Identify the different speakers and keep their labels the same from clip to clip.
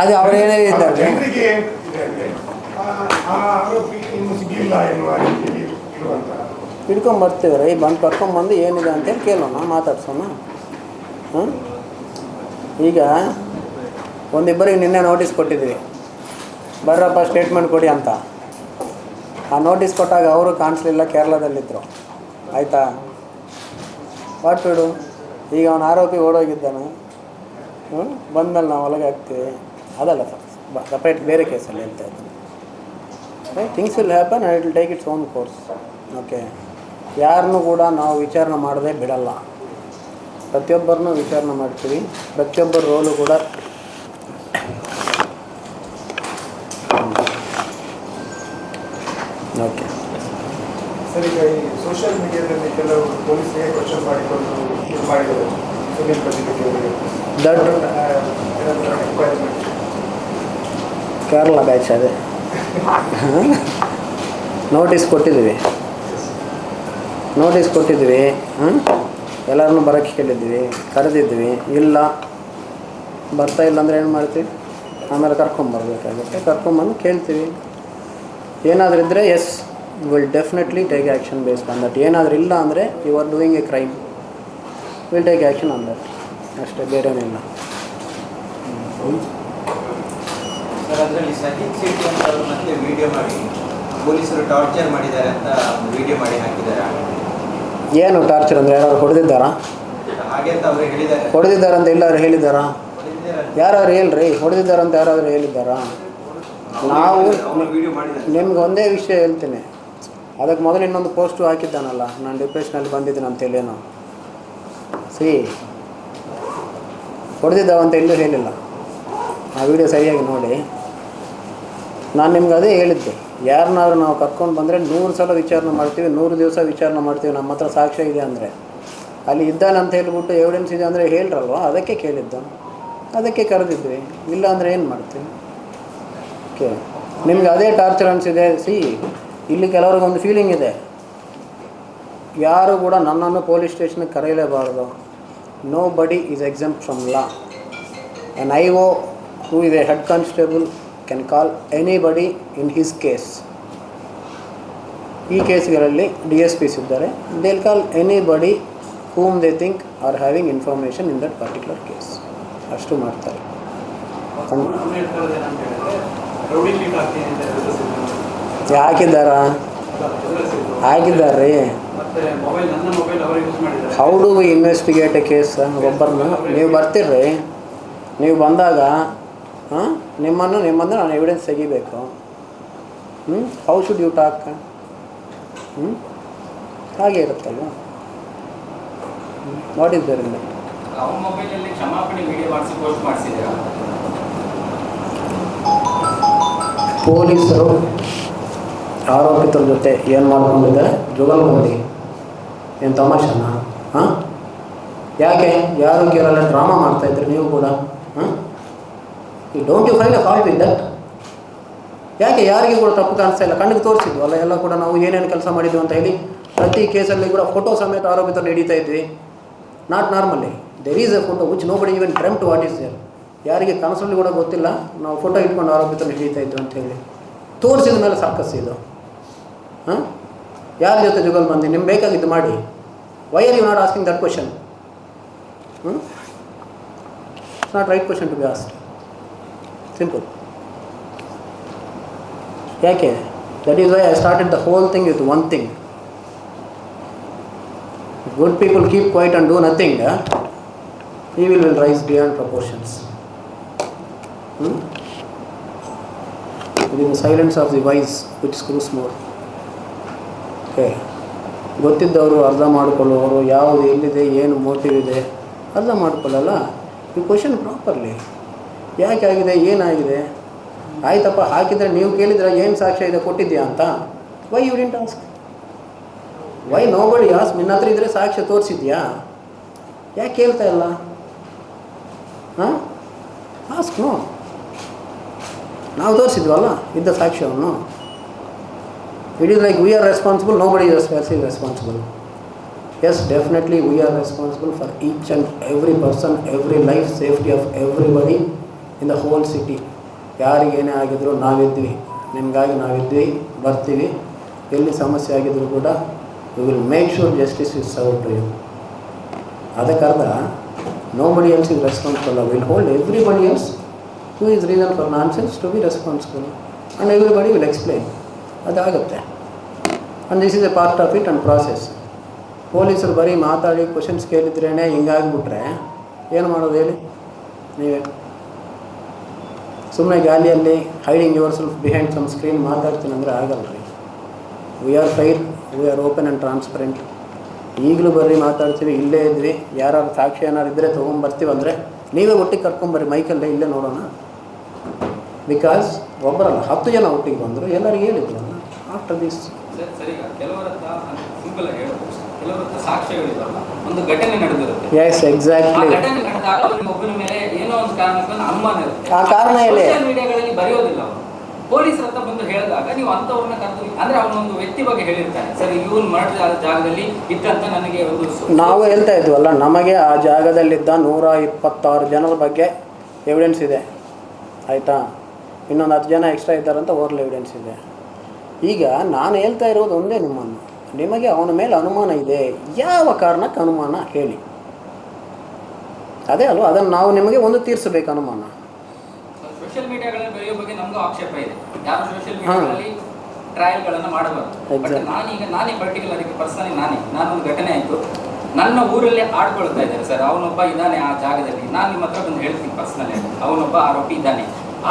Speaker 1: ಅದು ಅವರು ಏನೇ ಇದ್ದಾರೆ. ಹಿಡ್ಕೊಂಡು ಬರ್ತೀವಿ ರೀ ಬಂದು ಕರ್ಕೊಂಡ್ಬಂದು ಏನಿದೆ ಅಂತೇಳಿ ಕೇಳೋಣ ಮಾತಾಡ್ಸೋಣ. ಹಾಂ? ಈಗ ಒಂದಿಬ್ಬರಿಗೆ ನಿನ್ನೆ ನೋಟಿಸ್ ಕೊಟ್ಟಿದ್ವಿ ಬರ್ರಪ್ಪ ಸ್ಟೇಟ್ಮೆಂಟ್ ಕೊಡಿ ಅಂತ. ಆ ನೋಟಿಸ್ ಕೊಟ್ಟಾಗ ಅವರು ಕಾಣಿಸ್ಲಿಲ್ಲ ಕೇರಳದಲ್ಲಿದ್ದರು ಆಯಿತಾ? ವಾಟ್ ಬಿಡು ಈಗ ಅವನ ಆರೋಪಿ ಓಡೋಗಿದ್ದಾನೆ. ಹ್ಞೂ ಬಂದಮೇಲೆ ನಾವು ಒಳಗೆ ಹಾಕ್ತೀವಿ ಅದಲ್ಲ ಸರ್. ಸಪ್ರೇಟ್ ಬೇರೆ ಕೇಸಲ್ಲಿ ಹೇಳ್ತಾ ಇದ್ದೀನಿ. Right things will happen I will take its own course okay ಯಾರನ್ನು ಕೂಡ ನಾವು ವಿಚಾರಣೆ ಮಾಡದೆ ಬಿಡಲ್ಲ. ಪ್ರತಿಯೊಬ್ಬರನ್ನೂ ವಿಚಾರಣೆ ಮಾಡ್ತೀವಿ. ಪ್ರತಿಯೊಬ್ಬರ ರೋಲು ಕೂಡ ಓಕೆ
Speaker 2: ಸರ್, ಈಗ ಈ ಸೋಷಿಯಲ್ ಮೀಡಿಯಾದಲ್ಲಿ ಕೆಲವು ಪೊಲೀಸ್ಗೆ ಕ್ವಶನ್ ಮಾಡಿಕೊಂಡು ಮಾಡಿದ್ದಾರೆ? ಸುನೀಲ್ ಪತ್ರಿಕೆ ರಿಕ್ವೈರ್ಮೆಂಟ್
Speaker 1: ಕೇರಳ ಬ್ಯಾಚ್ ಅದೇ. ನೋಟಿಸ್ ಕೊಟ್ಟಿದ್ದೀವಿ ನೋಟಿಸ್ ಕೊಟ್ಟಿದ್ವಿ. ಹ್ಞೂ ಎಲ್ಲರನ್ನೂ ಬರೋಕ್ಕೆ ಕೇಳಿದ್ವಿ. ಕರೆದಿದ್ವಿ. ಇಲ್ಲ. ಬರ್ತಾ ಇಲ್ಲ ಅಂದರೆ ಏನು ಮಾಡ್ತೀವಿ? ಆಮೇಲೆ ಕರ್ಕೊಂಬರ್ಬೇಕಾಗುತ್ತೆ ಕರ್ಕೊಂಬಂದು ಕೇಳ್ತೀವಿ. ಏನಾದರೂ ಇದ್ದರೆ yes will definitely take action based on that ಏನಾದರೂ ಇಲ್ಲ ಅಂದರೆ you are doing a crime will take action on that ಅಷ್ಟೇ ಬೇರೇನಿಲ್ಲ
Speaker 3: ಸರ್ ಅದರಲ್ಲಿ ಸತೀಶ್ ಶೆಟ್ಟಿ ಅಂತ ಅವರು ಮತ್ತೆ ವಿಡಿಯೋ ಮಾಡಿ ಪೊಲೀಸರು ಟಾರ್ಚರ್ ಮಾಡಿದ್ದಾರೆ ಅಂತ ವಿಡಿಯೋ ಮಾಡಿ ಹಾಕಿದ್ದಾರೆ?
Speaker 1: ಏನು ಟಾರ್ಚರ್ ಅಂದರೆ ಯಾರು ಹೊಡೆದಿದ್ದಾರಾ?
Speaker 3: ಹಾಗೆ ಅಂತ ಅವರು ಹೇಳಿದ್ದಾರೆ.
Speaker 1: ಹೊಡೆದಿದ್ದಾರೆ ಅಂತ ಎಲ್ಲರೂ ಹೇಳಿದ್ದಾರಾ?
Speaker 3: ಯಾರು
Speaker 1: ಯಾರಾದ್ರು ಹೇಳ್ರಿ ಹೊಡೆದಿದ್ದಾರಂತ ಯಾರಾದರೂ ಹೇಳಿದ್ದಾರಾ? ನಾವು ನಿಮ್ಗೆ ಒಂದೇ ವಿಷಯ ಹೇಳ್ತೀನಿ. ಅದಕ್ಕೆ ಮೊದಲು ಇನ್ನೊಂದು ಪೋಸ್ಟು ಹಾಕಿದ್ದಾನಲ್ಲ ನಾನು ಡಿಪ್ರೆಷನಲ್ಲಿ ಬಂದಿದ್ದೀನಿ ಅಂತೇಳೇನು. ಸಿ ಹೊಡೆದಿದ್ದಾವಂತ ಎಲ್ಲೂ ಹೇಳಿಲ್ಲ. ಆ ವಿಡಿಯೋ ಸರಿಯಾಗಿ ನೋಡಿ. ನಾನು ನಿಮ್ಗೆ ಅದೇ ಹೇಳಿದ್ದೆ, ಯಾರನ್ನಾದ್ರೂ ನಾವು ಕರ್ಕೊಂಡು ಬಂದರೆ ನೂರು ಸಲ ವಿಚಾರಣೆ ಮಾಡ್ತೀವಿ, ನೂರು ದಿವಸ ವಿಚಾರಣೆ ಮಾಡ್ತೀವಿ, ನಮ್ಮ ಹತ್ರ ಸಾಕ್ಷ್ಯ ಇದೆ ಅಂದರೆ. ಅಲ್ಲಿ ಇದ್ದಾನೆ ಅಂತ ಹೇಳ್ಬಿಟ್ಟು ಎವಿಡೆನ್ಸ್ ಇದೆ ಅಂದರೆ ಹೇಳ್ರಲ್ವ? ಅದಕ್ಕೆ ಕೇಳಿದ್ದು. ಅದಕ್ಕೆ ಕರೆದಿದ್ವಿ. ಇಲ್ಲ ಅಂದರೆ ಏನು ಮಾಡ್ತೀವಿ? ಓಕೆ ನಿಮ್ಗೆ ಅದೇ ಟಾರ್ಚರ್ ಅನಿಸಿದೆ, ಸಿ, ಇಲ್ಲಿ ಕೆಲವ್ರಿಗೊಂದು ಫೀಲಿಂಗ್ ಇದೆ. ಯಾರು ಕೂಡ ನನ್ನನ್ನು ಪೊಲೀಸ್ ಸ್ಟೇಷನ್ಗೆ ಕರೆಯಲೇಬಾರ್ದು. Nobody is exempt from law an I O who ಇದೆ head constable can call anybody in his case ಈ ಕೇಸ್ಗಳಲ್ಲಿ ಡಿ ಎಸ್ ಪಿಸ್ ಇದ್ದಾರೆ they'll call anybody whom they think are having information in that particular case ಅಷ್ಟು ಮಾಡ್ತಾರೆ. ಹಾಕಿದ್ದಾರಾ ಹಾಕಿದ್ದಾರೆ how do we investigate a case ಒಬ್ಬರನ್ನ. ನೀವು ಬರ್ತೀರಿ ನೀವು ಬಂದಾಗ ಹಾಂ ನಿಮ್ಮನ್ನು ನಿಮ್ಮನ್ನು ನಾನು ಎವಿಡೆನ್ಸ್ ತೆಗಿಬೇಕು. ಹ್ಞೂ ಹೌ ಶುಡ್ ಯು ಟಾಕ್ ಹ್ಞೂ ಹಾಗೆ ಇರುತ್ತಲ್ವ? ವಾಟ್ ಇಸ್ ದರ್ ಪೊಲೀಸರು ಆರೋಪಿತರ ಜೊತೆ ಏನು ಮಾಡ್ಕೊಂಡಿದ್ದಾರೆ? ಜುಗಲ್ಬಂದಿ ಏನು ತಮಾಷೆನಾ? ಹಾಂ? ಯಾಕೆ? ಯಾರು ಕೇಳಲ್ಲ? ಡ್ರಾಮಾ ಮಾಡ್ತಾಯಿದ್ರಿ ನೀವು ಕೂಡ, ಹಾಂ? ಈ don't you file a fault with that ಯಾಕೆ ಯಾರಿಗೆ ಕೂಡ ತಪ್ಪು ಕಾಣಿಸ್ತಾ ಇಲ್ಲ? ಕಣ್ಣಿಗೆ ತೋರಿಸಿದ್ವು ಅಲ್ಲ ಎಲ್ಲ ಕೂಡ ನಾವು ಏನೇನು ಕೆಲಸ ಮಾಡಿದ್ವಿ ಅಂತ ಹೇಳಿ, ಪ್ರತಿ ಕೇಸಲ್ಲಿ ಕೂಡ ಫೋಟೋ ಸಮೇತ ಆರೋಪಿತರು ನಡೀತಾ ಇದ್ವಿ. Not normally there is a photo which nobody even dream to what is there ಯಾರಿಗೆ ಕನಸಲ್ಲಿ ಕೂಡ ಗೊತ್ತಿಲ್ಲ, ನಾವು ಫೋಟೋ ಇಟ್ಕೊಂಡು ಆರೋಪಿತರು ನಡೀತಾ ಇದ್ವಿ ಅಂತ ಹೇಳಿ. ತೋರಿಸಿದ ಮೇಲೆ ಸಾಕಷ್ಟು ಇದು. ಹಾಂ? ಯಾರ ಜೊತೆ ಜುಗಲ್ ಬಂದು? ನಿಮ್ಗೆ ಬೇಕಾಗಿದ್ದು ಮಾಡಿ. Why are you not asking that question? Hmm? It's not right question to be asked. Simple. Okay. That is why I started the whole thing with one thing. If good people keep quiet and do nothing, eh? evil will rise beyond proportions. Hmm? It is the silence of the wise which screws more. Okay. ಗೊತ್ತಿದ್ದವರು ಅರ್ಧ ಮಾಡಿಕೊಳ್ಳುವವರು, ಯಾವುದು ಎಲ್ಲಿದೆ, ಏನು motive ಇದೆ, ಅರ್ಧ ಮಾಡಿಕೊಳ್ಳಲ್ಲ? ಈ question properly ಯಾಕೆ ಆಗಿದೆ ಏನಾಗಿದೆ ಆಯ್ತಪ್ಪ, ಹಾಕಿದರೆ ನೀವು ಕೇಳಿದ್ರೆ ಏನು ಸಾಕ್ಷ್ಯ ಇದೆ ಕೊಟ್ಟಿದ್ಯಾ ಅಂತ? Why you didn't ask why nobody as ನಿನ್ನ ಹತ್ರ ಇದ್ದರೆ ಸಾಕ್ಷ್ಯ ತೋರಿಸಿದ್ಯಾ? ಯಾಕೆ ಕೇಳ್ತಾ ಇಲ್ಲ? ಹಾಂ? ಆಸ್ಕ್ ನೋ ನಾವು ತೋರಿಸಿದ್ವಲ್ಲ, ಇದ್ದ ಸಾಕ್ಷ್ಯವನ್ನು. It is like we are responsible nobody is responsible yes definitely we are responsible for each and every person every life safety of everybody in the whole city ಯಾರಿಗೇನೇ ಆಗಿದ್ರು ನಾವಿದ್ವಿ ನಿಮಗಾಗಿ ನಾವಿದ್ವಿ ಬರ್ತೀವಿ. ಎಲ್ಲಿ ಸಮಸ್ಯೆ ಆಗಿದ್ರು ಕೂಡ we will make sure justice is serve to you ಅದಕ್ಕರ್ಥ nobody else is responsible will hold everybody else who is reason for nonsense to be responsible and everybody will explain ಅದಾಗುತ್ತೆ. And this is a part of it and process ಪೊಲೀಸರು ಬರೀ ಮಾತಾಡಿ questions ಕೇಳಿದ್ರೇ ಹಿಂಗಾಗ್ಬಿಟ್ರೆ ಏನು ಮಾಡೋದು ಹೇಳಿ? ನೀವೇ. ಸುಮ್ಮನೆ ಗಾಲಿಯಲ್ಲಿ hiding yourself behind some screen ಮಾತಾಡ್ತೀನಿ ಅಂದರೆ ಆಗಲ್ಲ ರೀ. We are fair we are open and transparent ಈಗಲೂ ಬರ್ರಿ ಮಾತಾಡ್ತೀವಿ, ಇಲ್ಲೇ ಇದ್ವಿ ಯಾರು ಸಾಕ್ಷಿ ಏನಾರು ಇದ್ದರೆ ತೊಗೊಂಬರ್ತೀವಂದರೆ ನೀವೇ ಒಟ್ಟಿಗೆ ಕರ್ಕೊಂಬರ್ರಿ ಮೈಕಲ್ಲೇ ಇಲ್ಲೇ ನೋಡೋಣ. ಬಿಕಾಸ್ ಒಬ್ಬರಲ್ಲ, ಹತ್ತು ಜನ ಒಟ್ಟಿಗೆ ಬಂದರು, ಎಲ್ಲರಿಗೂ ಹೇಳಿದ್ರು. ಆಫ್ಟರ್ ದಿಸ್
Speaker 4: ಸರ್ ಸರಿ ಕೆಲವರ ಹತ್ರ ಸಿಂಪಲ್ ಆಗಿ ಹೇಳೋದು. ಕೆಲವರ ಹತ್ರ ಸಾಕ್ಷ್ಯಗಳಿರಲ್ಲ ಒಂದು ಘಟನೆ ನಡೆದಿರುತ್ತೆ.
Speaker 1: ಎಸ್ ಎಕ್ಸಾಕ್ಟ್ಲಿ ಆ ಕಾರಣ
Speaker 4: ಹೇಳಿ ಪೊಲೀಸರ ಹತ್ರ ಬಂದು ಹೇಳಿದಾಗ ನೀವು ಅಂಥವ್ರನ್ನ ಕರೆದು ಅಂದ್ರೆ ಅವನೊಂದು ವ್ಯಕ್ತಿ ಬಗ್ಗೆ ಹೇಳಿರ್ತಾನೆ. ಸರ್ ಇವನು ಮಾಡಿದ ಜಾಗದಲ್ಲಿ ಇದ್ದಂತ ನನಗೆ ಒಂದು
Speaker 1: ನಾವು ಹೇಳ್ತಾ ಇದ್ವಲ್ಲ ನಮಗೆ ಆ ಜಾಗದಲ್ಲಿದ್ದ ನೂರ ಇಪ್ಪತ್ತಾರು ಜನರ ಬಗ್ಗೆ ಎವಿಡೆನ್ಸ್ ಇದೆ. ಆಯಿತಾ? ಇನ್ನೊಂದು ಹತ್ತು ಜನ ಎಕ್ಸ್ಟ್ರಾ ಇದ್ದಾರಂತ ಓರ್ಲ್ ಎವಿಡೆನ್ಸ್ ಇದೆ. ಈಗ ನಾನು ಹೇಳ್ತಾ ಇರೋದು ಒಂದೇ ನಿಮ್ಮನ್ನು. ನಿಮಗೆ ಅವನ ಮೇಲೆ ಅನುಮಾನ ಇದೆ. ಯಾವ ಕಾರಣಕ್ಕೆ ಅನುಮಾನ ಹೇಳಿ. ಅದೇ ಅಲ್ವಾ? ಅದನ್ನು ನಾವು ನಿಮಗೆ ಒಂದು ತೀರಿಸಬೇಕು ಅನುಮಾನ.
Speaker 4: ಘಟನೆ ಆಯಿತು. ನನ್ನ ಊರಲ್ಲೇ ಆಡ್ಕೊಳ್ತಾ ಇದ್ದಾರೆ ಸರ್. ಅವನೊಬ್ಬ ಇದ್ದಾನೆ ಆ ಜಾಗದಲ್ಲಿ. ನಾನು ನಿಮ್ಮ ಹತ್ರ ಬಂದು ಹೇಳ್ತೀನಿ ಪರ್ಸನಲ್ ಅವನೊಬ್ಬ ಆರೋಪಿ ಇದ್ದಾನೆ.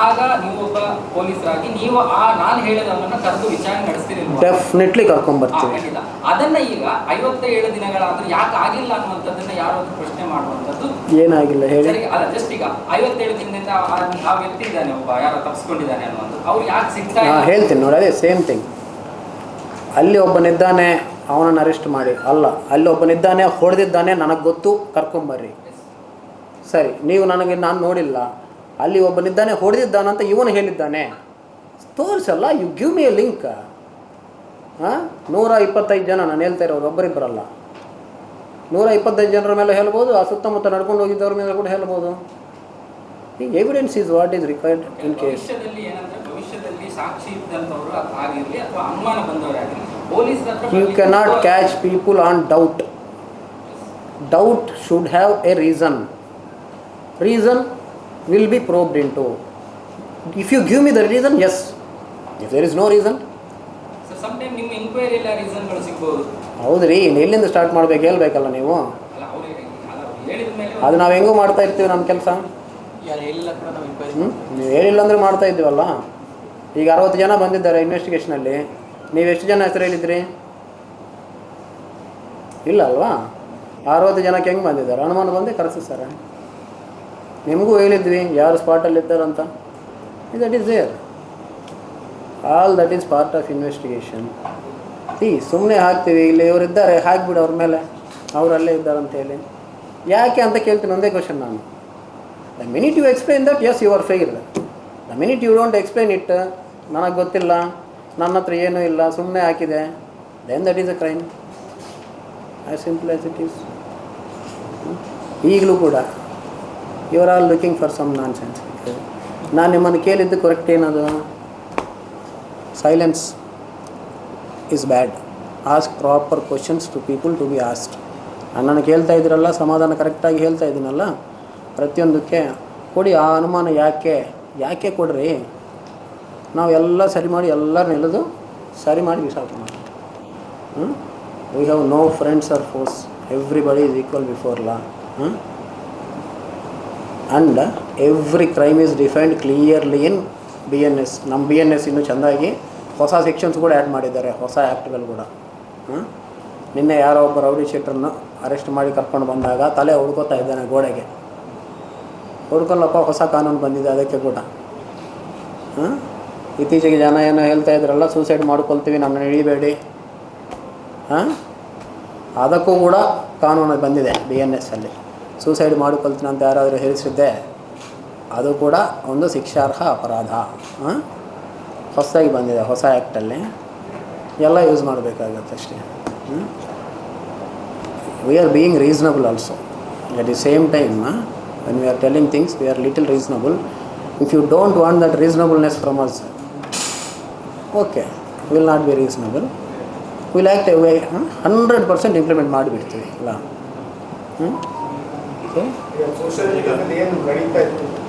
Speaker 4: ಆಗ ನೀವೊಬ್ಬ ಪೊಲೀಸರಾಗಿ ನೀವು ಆ ನಾನು ಹೇಳಿದವನ್ನ ಕರೆದು ವಿಚಾರಣೆ ನಡೆಸ್ತೀರಿ?
Speaker 1: ಡೆಫಿನೆಟ್ಲಿ ಕರ್ಕೊಂಡ್
Speaker 4: ಬರ್ತೀವಿ ಅದನ್ನ ಈಗ ಐವತ್ತೇಳು ದಿನಗಳಾದ್ರೂ ಯಾಕೆ ಆಗಿಲ್ಲ ಅನ್ನುವಂಥದ್ದನ್ನ ಯಾರು ಪ್ರಶ್ನೆ ಮಾಡುವಂಥದ್ದು.
Speaker 1: ಏನಾಗಿಲ್ಲ ಹೇಳಿ.
Speaker 4: ಅಲ್ಲ ಜಸ್ಟ್ ಈಗ ಐವತ್ತೇಳು ದಿನದಿಂದ ಆ ವ್ಯಕ್ತಿ ಇದ್ದಾನೆ ಒಬ್ಬ ಯಾರೋ ತಪ್ಪಿಸ್ಕೊಂಡಿದ್ದಾನೆ ಅನ್ನುವಂಥದ್ದು. ಅವ್ರು ಯಾಕೆ ಸಿಗ್ತಾ?
Speaker 1: ಹೇಳ್ತೀನಿ ನೋಡಿ ಅದೇ ಸೇಮ್ ಥಿಂಗ್ ಅಲ್ಲಿ ಒಬ್ಬನಿದ್ದಾನೆ ಅವನನ್ನು ಅರೆಸ್ಟ್ ಮಾಡಿ. ಅಲ್ಲ ಅಲ್ಲಿ ಒಬ್ಬನಿದ್ದಾನೆ ಹೊಡೆದಿದ್ದಾನೆ ನನಗೆ ಗೊತ್ತು ಕರ್ಕೊಂಬರ್ರಿ. ಸರಿ ನೀವು ನನಗೆ ನಾನು ನೋಡಿಲ್ಲ. ಅಲ್ಲಿ ಒಬ್ಬನಿದ್ದಾನೆ ಹೊಡೆದಿದ್ದಾನಂತ ಇವನು ಹೇಳಿದ್ದಾನೆ. ತೋರಿಸಲ್ಲ you give me a link ಹಾಂ ನೂರ ಇಪ್ಪತ್ತೈದು ಜನ ನಾನು ಹೇಳ್ತಾ ಇರೋರು ಒಬ್ಬರಿಬ್ಬರಲ್ಲ. ನೂರ ಇಪ್ಪತ್ತೈದು ಜನರ ಮೇಲೆ ಹೇಳ್ಬೋದು ಆ ಸುತ್ತಮುತ್ತ ನಡ್ಕೊಂಡು ಹೋಗಿದ್ದವ್ರ ಮೇಲೆ ಕೂಡ ಹೇಳ್ಬೋದು. ಈ evidence is what is required in case
Speaker 4: you cannot catch Sakshi on doubt doubt should have a reason ಪೊಲೀಸರ
Speaker 1: will be probed into. If you give me the reason, yes. If there is no reason,
Speaker 4: So sometime ನಿಮ್ಮ inquiry ಎಲ್ಲ ರೀಸನ್ಗಳು ಸಿಗ್ಬೋದು.
Speaker 1: ಹೌದ್ರಿ ಇನ್ನು ಎಲ್ಲಿಂದ start ಮಾಡ್ಬೇಕು ಹೇಳ್ಬೇಕಲ್ಲ ನೀವು?
Speaker 4: ಅಲ್ಲ ಅವ್ರು ಹೇಳಿದ ಮೇಲೆ
Speaker 1: ಅದು ನಾವು ಹೆಂಗೂ ಮಾಡ್ತಾ ಇರ್ತೀವಿ ನಮ್ಮ ಕೆಲಸ.
Speaker 5: ಯಾರು ಹೇಳಿಲ್ಲ ಕೂಡ ನಾವು inquiry
Speaker 1: ಹ್ಞೂ ನೀವು ಹೇಳಿಲ್ಲ ಅಂದರೆ ಮಾಡ್ತಾ ಇದ್ದೀವಲ್ಲ? ಈಗ ಅರವತ್ತು ಜನ ಬಂದಿದ್ದಾರೆ ಇನ್ವೆಸ್ಟಿಗೇಷನಲ್ಲಿ ನೀವು ಎಷ್ಟು ಜನ ಹೆಸರು ಹೇಳಿದ್ರಿ? ಇಲ್ಲ ಅಲ್ವಾ? ಅರವತ್ತು ಜನಕ್ಕೆ ಹೆಂಗೆ ಬಂದಿದ್ದಾರೆ? ಅನುಮಾನ ಬಂದೇ ಕರೆಸಿಸ್ತಾರೆ ನಿಮಗೂ ಹೇಳಿದ್ವಿ, ಯಾರು ಸ್ಪಾಟಲ್ಲಿ ಇದ್ದಾರಂತ that is there all that is part of investigation see ಸುಮ್ಮನೆ ಹಾಕ್ತೀವಿ, ಇಲ್ಲಿ ಇವರಿದ್ದಾರೆ ಹಾಕಿಬಿಡು ಅವ್ರ ಮೇಲೆ. ಅವರಲ್ಲೇ ಇದ್ದಾರಂತ ಹೇಳಿ. ಯಾಕೆ ಅಂತ ಕೇಳ್ತೀನಿ, ಒಂದೇ ಕ್ವಶನ್ ನಾನು. The minute you explain that yes you are fail the minute you don't explain it ನನಗೆ ಗೊತ್ತಿಲ್ಲ, ನನ್ನ ಹತ್ರ ಏನೂ ಇಲ್ಲ ಸುಮ್ಮನೆ ಹಾಕಿದೆ then that is a crime as simple as it is ಈಗಲೂ ಕೂಡ. ಇವರ್ all looking for some nonsense ನಾನು ನಿಮ್ಮನ್ನು ಕೇಳಿದ್ದು ಕರೆಕ್ಟ್ ಏನದು? Silence is bad ask proper questions to people to be asked ನನ್ನನ್ನು ಕೇಳ್ತಾ ಇದ್ದೀರಲ್ಲ, ಸಮಾಧಾನ ಕರೆಕ್ಟಾಗಿ ಹೇಳ್ತಾ ಇದ್ದೀನಲ್ಲ, ಪ್ರತಿಯೊಂದಕ್ಕೆ ಕೊಡಿ, ಆ ಅನುಮಾನ ಯಾಕೆ? ಯಾಕೆ ಕೊಡ್ರಿ? ನಾವು ಎಲ್ಲ ಸರಿ ಮಾಡಿ ಎಲ್ಲ ನೆಲೆದು ಸರಿ ಮಾಡಿ ಬಿಸಾಕೋಣ we have no friends or foes everybody is equal before law and every crime is defined clearly in B N S ನಮ್ಮ ಬಿ ಎನ್ ಎಸ್ ಇನ್ನೂ ಚೆಂದಾಗಿ ಹೊಸ ಸೆಕ್ಷನ್ಸ್ ಕೂಡ ಆ್ಯಡ್ ಮಾಡಿದ್ದಾರೆ, ಹೊಸ ಆ್ಯಕ್ಟ್ಗಳು ಕೂಡ. ನಿನ್ನೆ ಯಾರೋ ಒಬ್ಬ ರೌಡಿ ಶೀಟ್ರನ್ನು ಅರೆಸ್ಟ್ ಮಾಡಿ ಕರ್ಕೊಂಡು ಬಂದಾಗ ತಲೆ ಹುಡ್ಕೋತಾ ಇದ್ದಾನೆ ಗೋಡೆಗೆ. ಹುಡ್ಕೊಲ್ಲಪ್ಪ, ಹೊಸ ಕಾನೂನು ಬಂದಿದೆ ಅದಕ್ಕೆ ಕೂಡ. ಹಾಂ ಇತ್ತೀಚೆಗೆ ಜನ ಏನೋ ಹೇಳ್ತಾ ಇದ್ರಲ್ಲ ಸೂಸೈಡ್ ಮಾಡ್ಕೊಳ್ತೀವಿ ನಮ್ಮನ್ನ ಹಿಡಿಬೇಡಿ. ಹಾಂ? ಅದಕ್ಕೂ ಕೂಡ ಕಾನೂನು ಬಂದಿದೆ ಬಿ ಎನ್ ಎಸ್ ಅಲ್ಲಿ. ಸೂಸೈಡ್ ಮಾಡಿಕೊಳ್ತೀನಿ ಅಂತ ಯಾರಾದರೂ ಹೇಳಿಸಿದ್ದೆ ಅದು ಕೂಡ ಒಂದು ಶಿಕ್ಷಾರ್ಹ ಅಪರಾಧ ಹೊಸದಾಗಿ ಬಂದಿದೆ ಹೊಸ ಆ್ಯಕ್ಟಲ್ಲಿ ಎಲ್ಲ ಯೂಸ್ ಮಾಡಬೇಕಾಗತ್ತೆ ಅಷ್ಟೇ we are being reasonable also at the same time when we are telling things we are little reasonable if you don't want that reasonableness from us okay will not be reasonable will act hundred percent implement ಮಾಡಿಬಿಡ್ತೀವಿ ಇಲ್ಲ ಹ್ಞೂ okay
Speaker 2: ಈಗ